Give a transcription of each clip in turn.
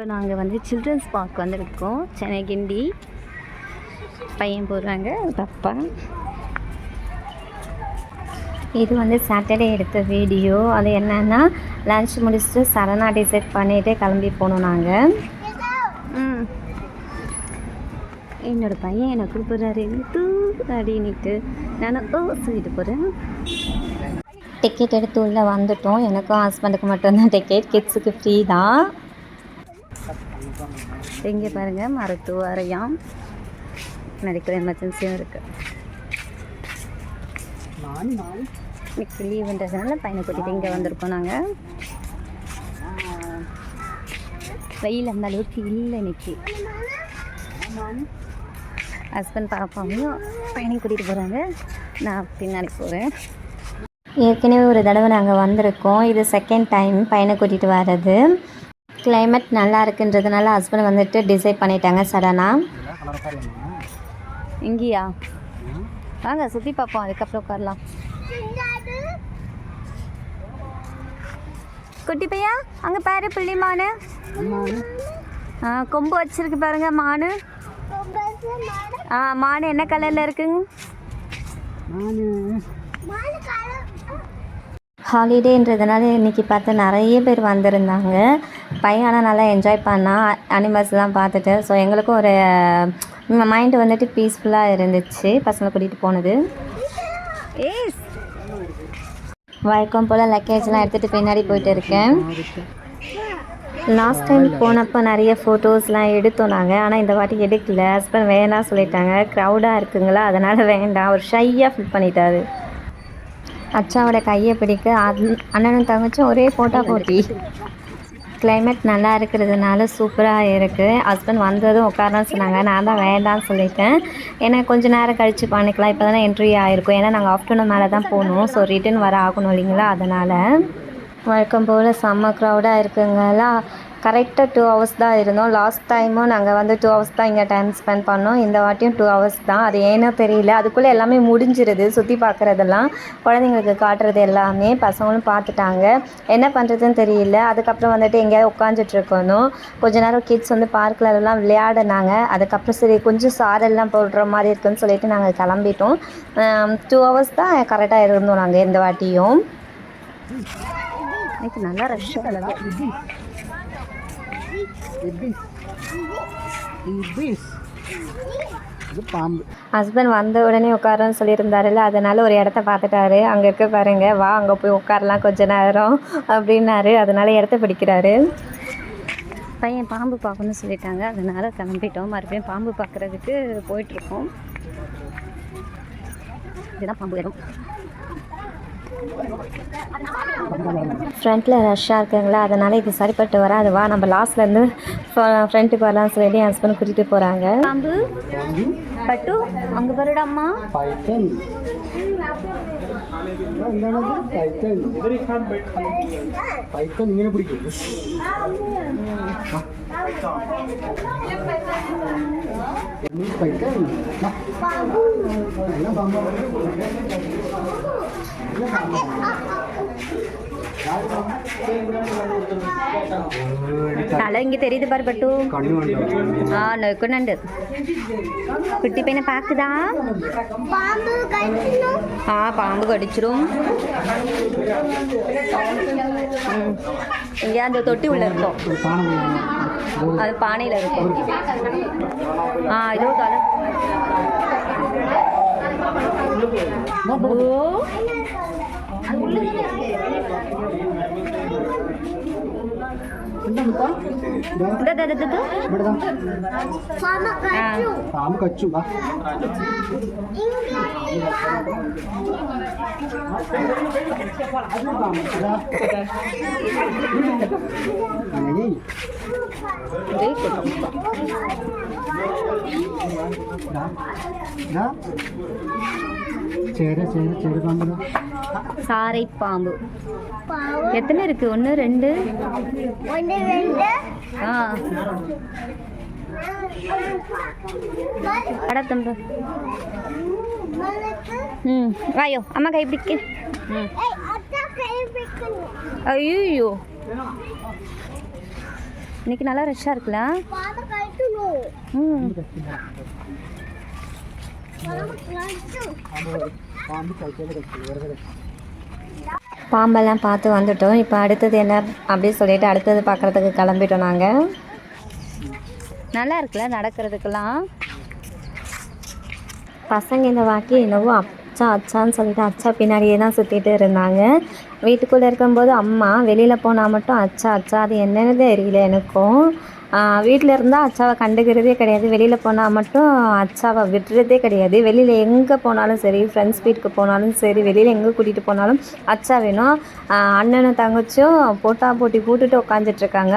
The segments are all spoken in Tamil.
இப்போ நாங்கள் வந்து சில்ட்ரன்ஸ் பார்க் வந்திருக்கோம். சென்னை கிண்டி. பையன் போடுறாங்க தப்பா இது வந்து சாட்டர்டே எடுத்த வீடியோ அது என்னென்னா லன்ச் முடிச்சுட்டு சரணா டிசைட் பண்ணிகிட்டே கிளம்பி போனோம் நாங்கள் என்னோடய என்னோட பையன் என்னை கூப்பிட்றாரு? தூ அப்படின்ட்டு நான் ஓ சொல்லிட்டு போகிறேன் டிக்கெட் எடுத்து உள்ளே வந்துட்டோம். எனக்கும் ஹஸ்பண்டுக்கு மட்டும்தான் டிக்கெட் கிட்ஸுக்கு ஃப்ரீ தான். இங்கே பாருங்கள் மருத்துவ அறையாம். மெடிக்கல் எமர்ஜென்சியும் இருக்குது இன்னைக்கு லீவுன்றதுனால பையனை கூட்டிகிட்டு இங்கே வந்திருக்கோம் நாங்கள் வெயில் அந்த அளவுக்கு இல்லை இன்னைக்கு. ஹஸ்பண்ட் பாப்பாவையும் பையனை கூட்டிகிட்டு போகிறாங்க நான் பின்னாடி போகிறேன் ஏற்கனவே ஒரு தடவை நாங்கள் வந்திருக்கோம். இது செகண்ட் டைம் பையனை கூட்டிகிட்டு வர்றது. Climate நல்லா இருக்குன்றதுனால ஹஸ்பண்ட் வந்துட்டு டிசைட் பண்ணிட்டாங்க சடனாக இங்கேயா? வாங்க சுற்றி பார்ப்போம் அதுக்கப்புறம் உட்காரலாம். குட்டி பையா அங்கே பாரு புள்ளி மானு. ஆ கொம்பு வச்சிருக்கு பாருங்க மானு. ஆ மானு என்ன கலரில் இருக்குங்க? ஹாலிடேன்றதுனால இன்றைக்கி பார்த்து நிறைய பேர் வந்திருந்தாங்க. பையன் ஆனால் நல்லா என்ஜாய் பண்ணான் அனிமல்ஸ்லாம் பார்த்துட்டு. ஸோ எங்களுக்கும் ஒரு மைண்டு வந்துட்டு பீஸ்ஃபுல்லாக இருந்துச்சு. பசங்களை கூட்டிகிட்டு போனது. ஏஸ் வழக்கம் போல் லக்கேஜ்லாம் எடுத்துகிட்டு பின்னாடி போயிட்டு இருக்கேன். லாஸ்ட் டைம் போனப்போ நிறைய ஃபோட்டோஸ்லாம் எடுத்தோம் நாங்கள் ஆனால் இந்த வாட்டி எடுக்கல. ஹஸ்பண்ட் வேணாம் சொல்லிட்டாங்க. க்ரௌடாக இருக்குங்களா? அதனால் வேண்டாம். ஒரு ஷையாக ஃபில் பண்ணிட்டாரு. அச்சாவோட கையை பிடிக்க அண்ணனும் தங்கச்சும் ஒரே ஃபோட்டோ போட்டி. கிளைமேட் நல்லா இருக்கிறதுனால சூப்பராக இருக்குது ஹஸ்பண்ட் வந்ததும் உட்காரன்னு சொன்னாங்க. நான் தான் வேண்டாம்னு சொல்லிட்டேன். ஏன்னா கொஞ்ச நேரம் கழித்து பண்ணிக்கலாம். இப்போ தானே என்ட்ரி ஆகிருக்கும் ஏன்னா நாங்கள் ஆஃப்டர்நூன் மேலே தான் போகணும். ஸோ ரிட்டன் வர ஆகணும் இல்லைங்களா? அதனால். வழக்கம் போல் செம்ம க்ரௌடாக இருக்குங்களா கரெக்டாக டூ ஹவர்ஸ் தான் இருந்தோம். லாஸ்ட் டைமும் நாங்கள் வந்து டூ ஹவர்ஸ் தான் இங்கே டைம் ஸ்பெண்ட் பண்ணோம். இந்த வாட்டியும் டூ ஹவர்ஸ் தான். அது ஏனோ தெரியல. அதுக்குள்ளே எல்லாமே முடிஞ்சிருது. சுற்றி பார்க்குறதெல்லாம் குழந்தைங்களுக்கு காட்டுறது எல்லாமே பசங்களும் பார்த்துட்டாங்க. என்ன பண்ணுறதுன்னு தெரியல. அதுக்கப்புறம் வந்துட்டு எங்கேயாவது உட்காந்துட்ருக்கணும் கொஞ்ச நேரம் கிட்ஸ் வந்து பார்க்கில் விளையாடினாங்க. அதுக்கப்புறம் சரி கொஞ்சம் சாரெல்லாம் போடுற மாதிரி இருக்குன்னு சொல்லிட்டு நாங்கள் கிளம்பிட்டோம். டூ ஹவர்ஸ் தான் கரெக்டாக இருந்தோம் நாங்கள் இந்த வாட்டியும். இன்னைக்கு நல்லா ரஷ் பாம்பு ஹஸ்பண்ட் வந்த உடனே உட்காரன்னு சொல்லியிருந்தாருல்ல அதனால ஒரு இடத்த பார்த்துட்டாரு. அங்கே இருக்க பாருங்க வா அங்கே போய் உட்காரலாம் கொஞ்ச நேரம் அப்படின்னாரு. அதனால இடத்த பிடிக்கிறாரு. பையன் பாம்பு பார்க்கணும்னு சொல்லிட்டாங்க. அதனால கிளம்பிட்டோம். மறுபடியும் பாம்பு பார்க்குறதுக்கு போயிட்டுருக்கோம் இதுதான் பாம்பு இடம். ஃப்ரண்ட்டில் ரஷ்ஷாக இருக்குங்களா அதனால் இது சரிப்பட்டு வராது வா நம்ம லாஸ்ட்லேருந்து ஃப்ரண்ட்டுக்கு வரலாம்னு சொல்லிட்டு என் ஹஸ்பண்ட் கூட்டிகிட்டு போகிறாங்க பாம்பு பட்டு அங்கே பாருடா அம்மா பைத்தன் എന്താണത് പൈത്തൻ പൈത്തൻ ഇങ്ങനെ പിടിക്കും പൈത്തൻ తల ఇంక తెరీదు குட்டி నొక్కునండు కుట్టిపోయిన ஆ பாம்பு கடிச்சிரும் இங்கே அந்த தொட்டி உள்ள இருக்கும். அது பானையில் இருக்கும். ஆ இதோ தலை. ஓ. 我 పాము ఖర్చు சேர பாம்பு. சாரை பாம்பு எத்தனை இருக்கு? ஒன்று ரெண்டு? அடா தம்பு. ம். வாயோ அம்மா கை பிடிக்க. ம். ஐயோ இன்னைக்கு நல்லா ரஷ்ஷாக இருக்குல்ல? ம். பாம்பு கட்சி வரவே பாம்பெல்லாம் பார்த்து வந்துட்டோம். இப்போ அடுத்தது என்ன அப்படின்னு சொல்லிட்டு அடுத்தது பார்க்குறதுக்கு கிளம்பிட்டோம் நாங்கள் நல்லா இருக்குல்ல நடக்கிறதுக்கெல்லாம்? பசங்க இந்த வாட்டி என்னவோ அச்சா அச்சான்னு சொல்லிட்டு அச்சா பின்னாடியே தான் சுற்றிட்டு இருந்தாங்க. வீட்டுக்குள்ளே இருக்கும்போது அம்மா வெளியில் போனால் மட்டும் அச்சா அச்சா அது என்னன்னு தெரியல எனக்கும். வீட்டில் இருந்தால் அச்சாவை கண்டுக்கிறதே கிடையாது. வெளியில் போனால் மட்டும் அச்சாவை விடுறதே கிடையாது. வெளியில் எங்கே போனாலும் சரி ஃப்ரெண்ட்ஸ் வீட்டுக்கு போனாலும் சரி வெளியில் எங்கே கூட்டிகிட்டு போனாலும் அச்சா வேணும். அண்ணனும் தங்கச்சியும் போட்டா போட்டி போட்டுட்டு உட்காந்துட்டு இருக்காங்க.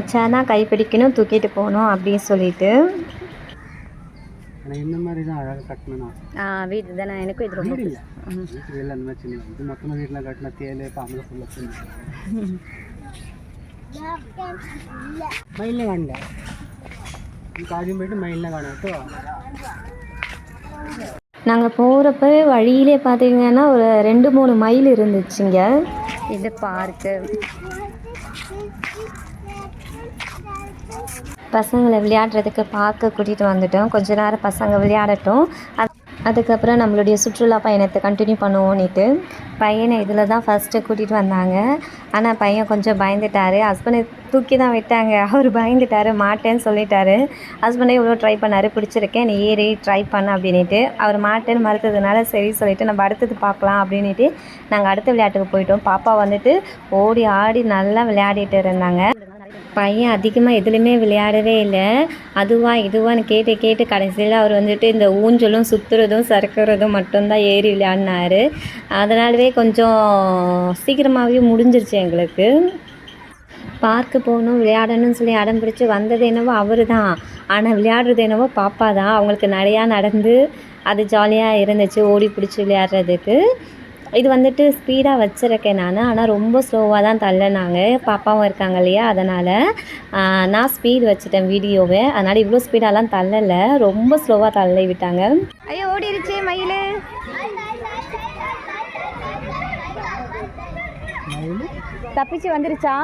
அச்சா தான் கைப்பிடிக்கணும் தூக்கிட்டு போகணும் அப்படின்னு சொல்லிட்டு. ஆனால் இந்த மாதிரி தான் அழகாக கட்டணும் வீடு தானே? எனக்கும் இது ரொம்ப வீடு இல்லை. வீட்டு வெளில அந்த மாதிரி சின்ன இது மொத்தமாக வீட்டில் கட்டின தேல் பாம்பு ஃபுல்லாக மயிலே காணல இப்போ ஆദ്യം போயிட்டு மயிலில் காணாட்டோ நாங்கள் போகிறப்ப வழியிலே பார்த்தீங்கன்னா ஒரு ரெண்டு மூணு மைல் இருந்துச்சுங்க. இது பார்க்கு பசங்களை விளையாடுறதுக்கு பார்க்க கூட்டிகிட்டு வந்துட்டோம். கொஞ்ச நேரம் பசங்க விளையாடட்டும். அது அதுக்கப்புறம் நம்மளுடைய சுற்றுலா பயணத்தை கண்டினியூ பண்ணுவோன்னுட்டு பையனை இதில் தான் ஃபஸ்ட்டு கூட்டிகிட்டு வந்தாங்க. ஆனால் பையன் கொஞ்சம் பயந்துட்டார். ஹஸ்பண்டை தூக்கி தான் விட்டாங்க. அவர் பயந்துட்டார். மாட்டேன்னு சொல்லிட்டாரு. ஹஸ்பண்டே இவ்வளோ ட்ரை பண்ணார். பிடிச்சிருக்கேன். நீ ஏறி ட்ரை பண்ண அப்படின்ட்டு அவர் மாட்டேன்னு மறுத்ததுனால சரி சொல்லிட்டு நம்ம அடுத்தது பார்க்கலாம் அப்படின்ட்டு நாங்கள் அடுத்த விளையாட்டுக்கு போயிட்டோம். பாப்பா வந்துட்டு ஓடி ஆடி நல்லா விளையாடிட்டு இருந்தாங்க. பையன் அதிகமாக எதுலேயுமே விளையாடவே இல்லை. அதுவா இதுவான்னு கேட்டு கேட்டு கடைசியில் அவர் வந்துட்டு இந்த ஊஞ்சலும் சுற்றுறதும் சறுக்கிறதும் மட்டும்தான் ஏறி விளையாடினாரு. அதனாலவே கொஞ்சம் சீக்கிரமாகவே முடிஞ்சிருச்சு எங்களுக்கு. பார்க்கு போகணும் விளையாடணும்னு சொல்லி அடம் பிடிச்சி வந்தது என்னவோ அவர் தான் ஆனால் விளையாடுறது என்னவோ பாப்பா தான் அவங்களுக்கு நிறையா நடந்து அது ஜாலியாக இருந்துச்சு ஓடி பிடிச்சி விளையாடுறதுக்கு. இது வந்துட்டு ஸ்பீடாக வச்சுருக்கேன் நான். ஆனால் ரொம்ப ஸ்லோவாக தான் தள்ளினாங்க. பாப்பாவும் இருக்காங்க இல்லையா? அதனால் நான் ஸ்பீடு வச்சுட்டேன் வீடியோவை. அதனால் இவ்வளோ ஸ்பீடாலாம் தள்ளலை. ரொம்ப ஸ்லோவாக தள்ளி விட்டாங்க. ஐயோ ஓடிருச்சே மயில். தப்பிச்சு வந்துருச்சா?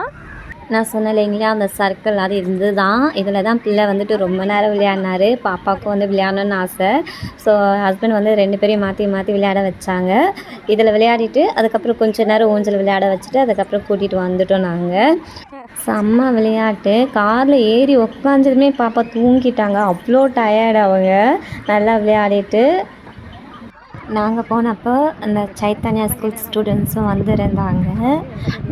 நான் சொன்னேன் இல்லைங்களா அந்த சர்க்கிள் அது இருந்து தான் இதில் தான் பிள்ளை வந்துட்டு ரொம்ப நேரம் விளையாடினார். பாப்பாவுக்கும் வந்து விளையாடணும்னு ஆசை. ஸோ ஹஸ்பண்ட் வந்து ரெண்டு பேரையும் மாற்றி மாற்றி விளையாட வச்சாங்க. இதில் விளையாடிட்டு அதுக்கப்புறம் கொஞ்ச நேரம் ஊஞ்சல் விளையாட வச்சுட்டு அதுக்கப்புறம் கூட்டிகிட்டு வந்துட்டோம் நாங்கள் செம்ம விளையாட்டு. காரில் ஏறி உட்காந்ததுமே பாப்பா தூங்கிட்டாங்க. அவ்வளோ டயர்டு அவங்க. நல்லா விளையாடிட்டு நாங்கள் போனப்போ அந்த சைத்தன்யா ஸ்கூல் ஸ்டூடெண்ட்ஸும் வந்திருந்தாங்க.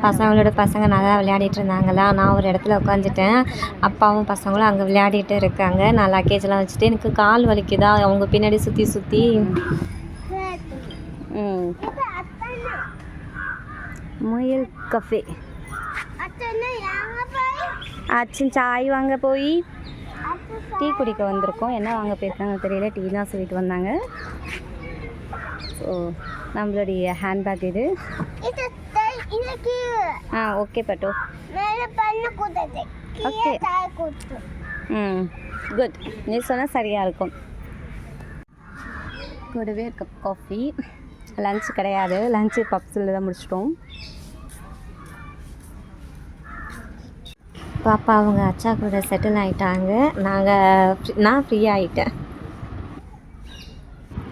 பசங்களோட பசங்க நல்லா விளையாடிட்டு இருந்தாங்களா? நான் ஒரு இடத்துல உட்காந்துட்டேன் அப்பாவும் பசங்களும் அங்கே விளையாடிட்டு இருக்காங்க. நான் லக்கேஜ்லாம் வச்சுட்டு எனக்கு கால் வலிக்குதா? அவங்க பின்னாடி சுற்றி சுற்றி முயல் கஃபே. அச்சன் சாய் வாங்க போய். டீ குடிக்க வந்திருக்கோம். என்ன வாங்க போயிருக்காங்க தெரியல. டீ தான் சொல்லிட்டு வந்தாங்க. ஸோ நம்மளுடைய ஹேண்ட்பேக் இது. ஆ ஓகே பட்டு. கூட்டு ம் குட் நீ சொன்னால் சரியாக இருக்கும். கூடவே கப் காஃபி லஞ்ச் கிடையாது. லஞ்சு பப்ஸில் தான் முடிச்சிட்டோம். பாப்பா அவங்க அச்சா கூட செட்டில் ஆகிட்டாங்க நாங்கள் நான் ஃப்ரீ ஆகிட்டேன்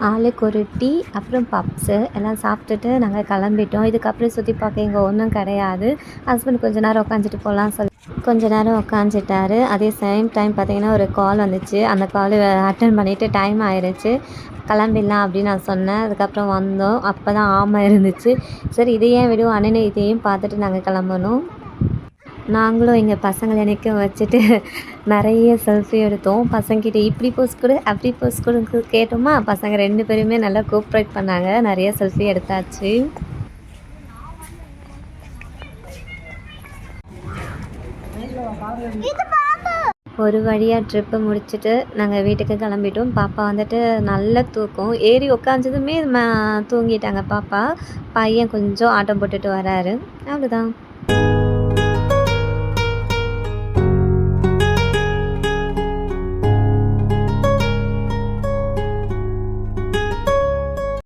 ஆளுக்கு ஒரு டீ அப்புறம் பப்ஸு எல்லாம் சாப்பிட்டுட்டு நாங்கள் கிளம்பிட்டோம். இதுக்கப்புறம் சுற்றி பார்க்க இங்கே ஒன்றும் கிடையாது. ஹஸ்பண்ட் கொஞ்ச நேரம் உட்காந்துட்டு போகலாம் சொல்லி கொஞ்ச நேரம் உட்காந்துட்டாரு அதே சேம் டைம் பார்த்தீங்கன்னா ஒரு கால் வந்துச்சு. அந்த கால் அட்டன் பண்ணிவிட்டு டைம் ஆயிடுச்சு கிளம்பிடலாம் அப்படின்னு நான் சொன்னேன். அதுக்கப்புறம் வந்தோம். அப்போ தான் ஆமாம் இருந்துச்சு. சரி இதையே விடுவோம் அண்ணனை இதையும் பார்த்துட்டு நாங்கள் கிளம்பணும். நாங்களும் எங்கள் பசங்களை நிற்க வச்சுட்டு நிறைய செல்ஃபி எடுத்தோம். பசங்கிட்ட இப்படி போஸ் கொடு அப்படி போஸ் கொடு கேட்டோமா பசங்க ரெண்டு பேருமே நல்லா கோஆப்ரேட் பண்ணாங்க. நிறைய செல்ஃபி எடுத்தாச்சு. ஒரு வழியாக ட்ரிப்பு முடிச்சுட்டு நாங்கள் வீட்டுக்கு கிளம்பிட்டோம். பாப்பா வந்துட்டு நல்ல தூக்கம். ஏறி உட்காந்ததுமே தூங்கிட்டாங்க பாப்பா. பையன் கொஞ்சம் ஆட்டம் போட்டுட்டு வராரு. அவ்வளோதான்